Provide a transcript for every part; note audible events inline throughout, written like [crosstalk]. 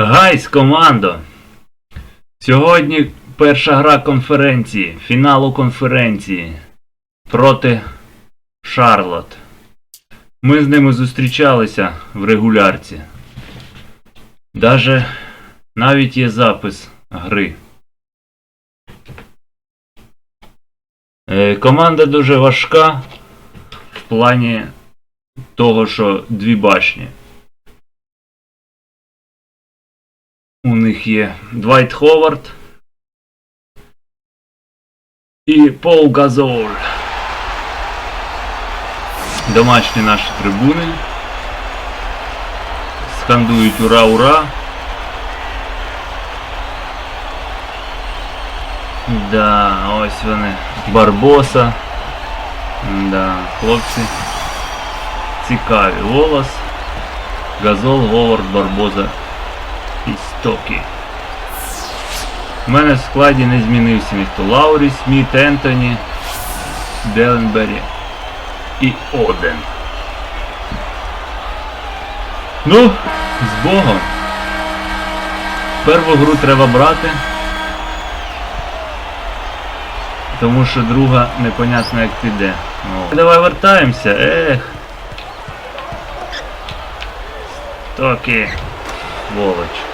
Гайс, командо! Сьогодні перша гра конференції, фіналу конференції проти Шарлот. Ми з ними зустрічалися в регулярці. Даже навіть є запис гри. Е, команда дуже важка в плані того, що дві башні. У них є Двайт Ховард і Пол Газоль. Домашні наші трибуни. Скандують ура, ура. Да, ось вони. Барбоса. Да, хлопці. Цікаві. Волос. Газол, Говард, Барбоза Стокі. У мене в складі не змінився ніхто. Лаурі, Сміт, Ентоні, Деленбері і Оден. Ну, з Богом. Перву гру треба брати. Тому що друга непонятно як піде. Ну, Давай вертаємося, ех. Стокі. Сволоч.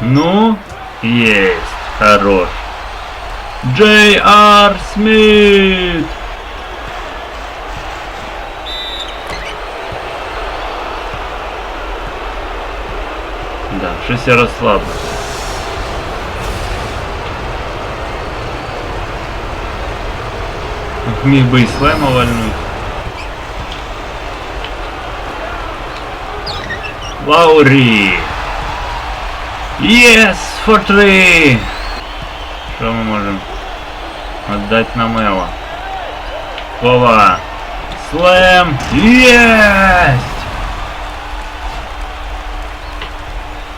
Ну, есть. Хорош. Джей Ар Смит. Да, щось я розслабився. Міг би і слема вальнуть. Лаурі. Yes, for three. Що ми можемо віддати на Мела? Ова. Слем. Єсть!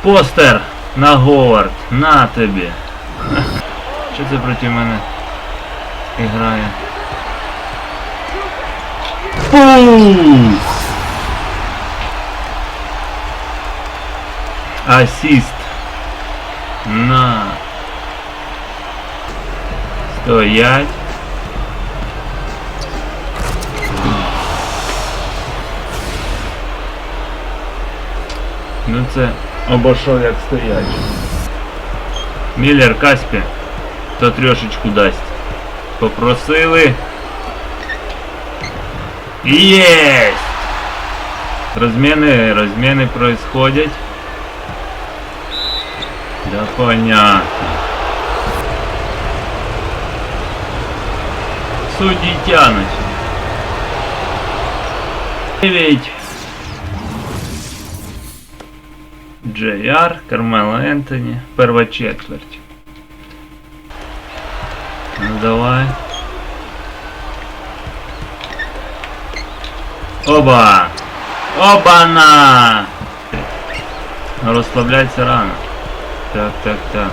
Постер на Говард. На тобі. [laughs] Що це проти мене грає? Пух! Ассист. На. Стоять. Ну це обійшов як стоять. Міллер Каспі. То трьошечку дасть. Попросили. Есть! Размены, размены происходят. Да понятно. Судья начал. 9. JR, Кармела Энтони, Первая четверть. Ну давай. Оба! Оба-на! Расслабляться рано. Так, так, так.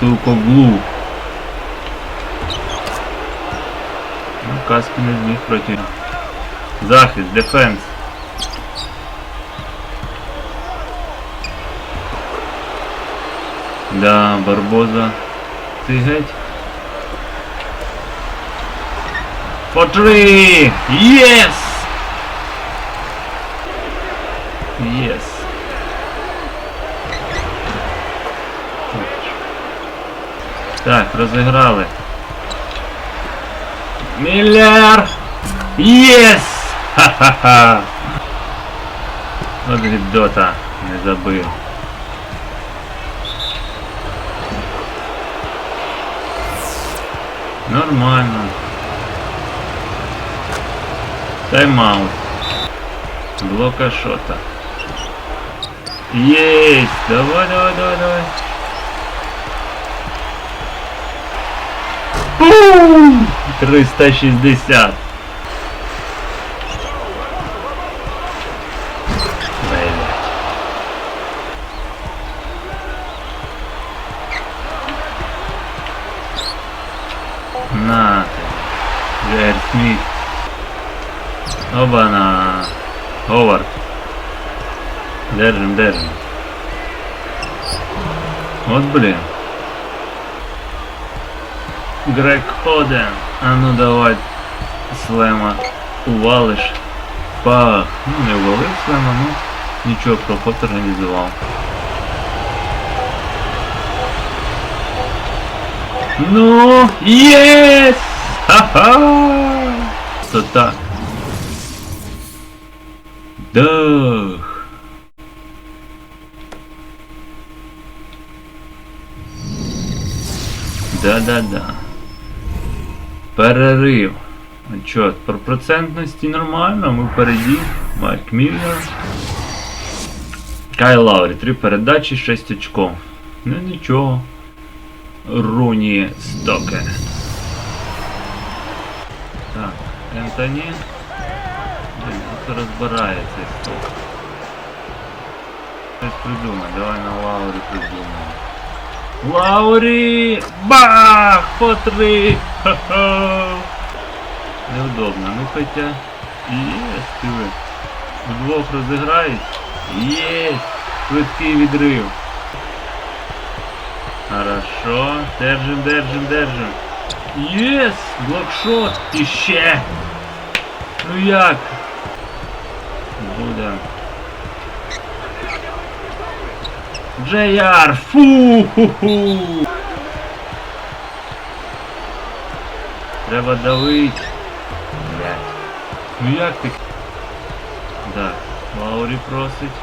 Тукоглу. Ну, каски не зміг проти. Захист, дефенс. Да, Барбоза. Ти геть? For three! Yes! Yes. розіграли. Міллер! Єс! Ха-ха-ха! От гідота не забив. Нормально. Тайм-аут. Блока шота. Есть! Давай, давай, давай, давай. Бум! 360. На ты. Джерри Смит. Оба-на. Ховард. Держим, держим. Вот блин. Грег Оден. А ну давай слема увалиш. Пах. Ну не увалив слема, ну нічого проход організував. Ну, єс! Ха-ха! То так. Дах. Да-да-да. Перерив. Отчет. Про процентності нормально, ми впереді. Майк Міллер. Кай Лаурі. Три передачі, 6 очков. Ну нічого. Руні Стоке. Так, Ентоні. Блін, тут розбирає цей сток. Щось придумай, давай на Лаурі придумаємо. Лаурі! Бах! По три! Ха-ха! Неудобно, ну хоча. Єс, диви. Удвох розіграють. Єс! Швидкий відрив. Хорошо. Держим, держим, держим. Єс! Блокшот! І! Ну як? Буде. Джеяр! Фу-ху-ху! Треба давить. Блять. Ну як ти? Так, Лаурі просить.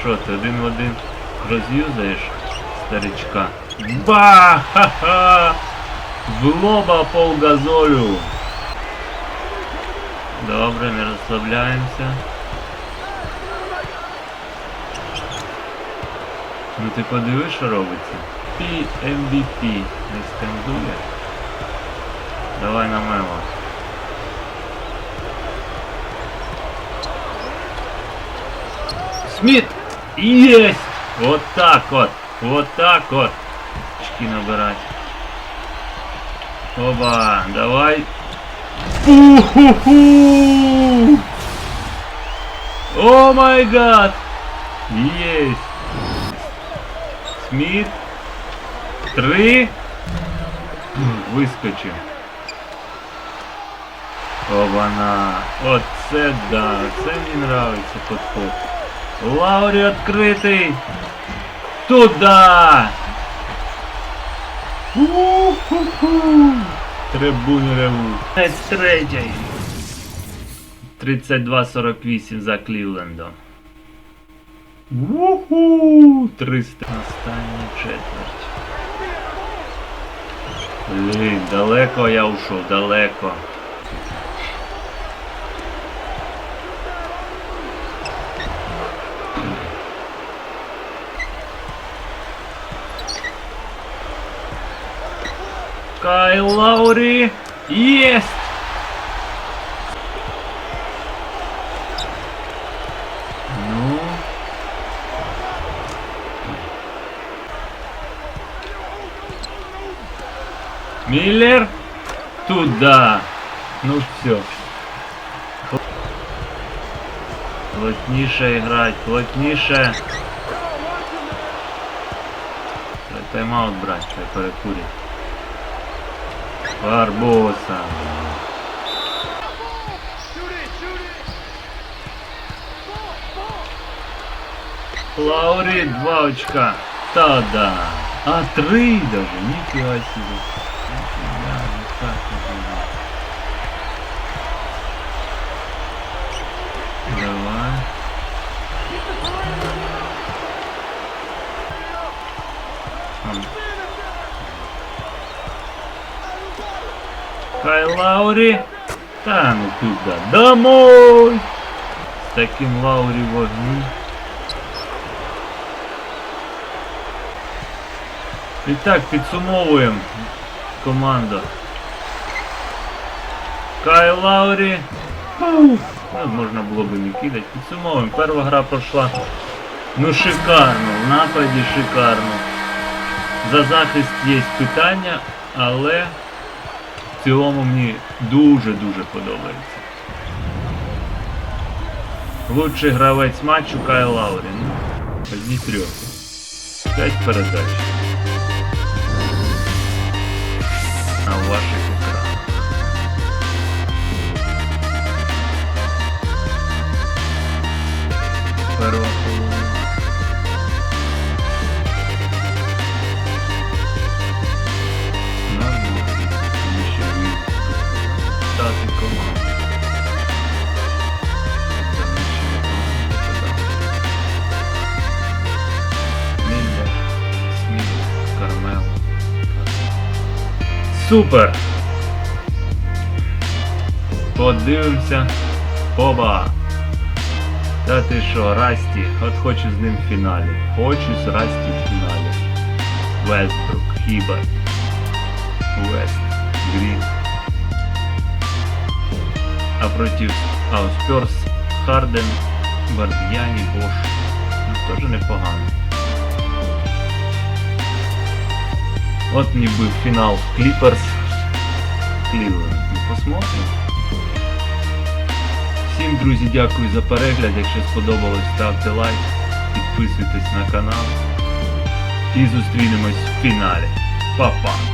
Що ти один в один роз'юзаєш старичка? Ба! Ха-ха! В лоба пол газолю. Добре, не розслабляємося. Ну ти подиви, що робиться. PMBP не стендує. Давай на мемо. Сміт! Єсть! Вот так от! Вот так от! Очки набирать. Оба! Давай! Фу-ху-ху! О май гад! Есть! Сміт! Три! Вискочив. Оба-на! Оце да! Це мені нравиться подход. Лаурі відкритий! Туда! У-ху-ху! Трибуни ревуть. Третій. 32-48 за Клівлендом. Уху! 300. Остання четверть. Блін, далеко я ушов, далеко. Кай Лаури! Есть! Ну... Миллер? Туда! Ну все. Плотніше играть, плотніше. Треба Тайм-аут брать, перекурить. Барбоса. Лаури, два очка. Та-да. А, три даже. Нифига себе. Нифига, как это было? Давай. Кай Лаурі. Та ну туди. Домой! З таким Лаурі в огні. І так, підсумовуємо команда. Кай Лаурі. Ну, можна було би не кидати. Підсумовуємо. Перша гра пройшла. Ну шикарно, в нападі шикарно. За захист є питання, але цілому мені дуже-дуже подобається. Лучший гравець матчу Кайл Лаурі. Ну, одні трьохи. П'ять передач. На ваших екранах. Перва Супер! Подивимося. Оба! Та ти що, Расті, от хочу з ним в фіналі. Хочу з Расті в фіналі. Вестбрук, Хібер. Вест, Грін. А против а, Спёрс, Харден, Бардьяні, Бош. Ну, теж непогано. От ніби фінал Кліперс. Кливленд. Ну, Посмотрим. Всім, друзі, дякую за перегляд. Якщо сподобалось, ставте лайк, підписуйтесь на канал. І зустрінемось в фіналі. Па-па!